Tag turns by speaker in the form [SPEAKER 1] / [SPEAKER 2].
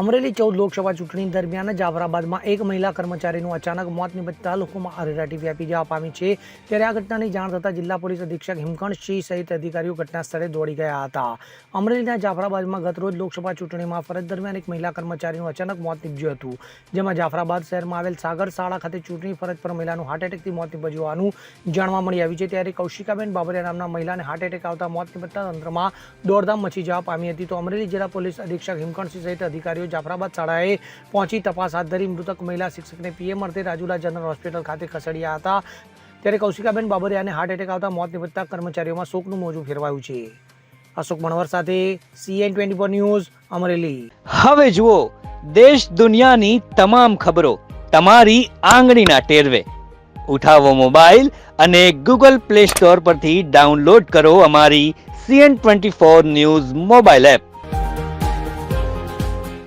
[SPEAKER 1] અમરેલી ચૌદ લોકસભા ચૂંટણી દરમિયાન જાફરાબાદમાં એક મહિલા કર્મચારીનું અચાનક મોત નિપજતા લોકોમાં અરેરાટી વ્યાપી જવા પામી છે. ત્યારે આ ઘટનાની જાણ થતાં જિલ્લા પોલીસ અધિક્ષક હિમકંઠસિંહ સહિત અધિકારીઓ ઘટના સ્થળે દોડી ગયા હતા. અમરેલીના જાફરાબાદમાં ગતરોજ લોકસભા ચૂંટણીમાં ફરજ દરમિયાન એક મહિલા કર્મચારીનું અચાનક મોત નિપજ્યું હતું. જેમાં જાફરાબાદ શહેરમાં આવેલ સાગર શાળા ખાતે ચૂંટણી ફરજ પર મહિલાનું હાર્ટ એટેકથી મોત નીપજ્યું જાણવા મળી આવ્યું છે. ત્યારે કૌશિકાબેન બાબરિયા નામના મહિલાને હાર્ટ એટેક આવતા મોત નિપજતા તંત્રમાં દોડધામ મચી જવા પામી હતી. તો અમરેલી જિલ્લા પોલીસ અધિક્ષક હિમકંઠસિંહ સહિત અધિકારીઓ જાફરાબાદ શાળાએ પહોંચી તપાસ હાથ ધરી મૃતક મહિલા શિક્ષકને પીએમ અર્થે રાજુલા જનરલ હોસ્પિટલ ખાતે ખસેડ્યા હતા. ત્યારે કૌશિકાબેન બાબરિયાને હાર્ટ એટેક આવતા મોત નિપજતા કર્મચારીઓમાં શોકનું મોજું ફેરવાયું છે. અશોક મણવર સાથે CN twenty four news, Amreli.
[SPEAKER 2] હવે જુઓ, દેશ દુનિયાની તમામ ખબરો તમારી આંગળીના ટેરવે. ઉઠાવો મોબાઈલ અને ગૂગલ પ્લે સ્ટોર પરથી ડાઉનલોડ કરો અમારી CN twenty four news mobile app.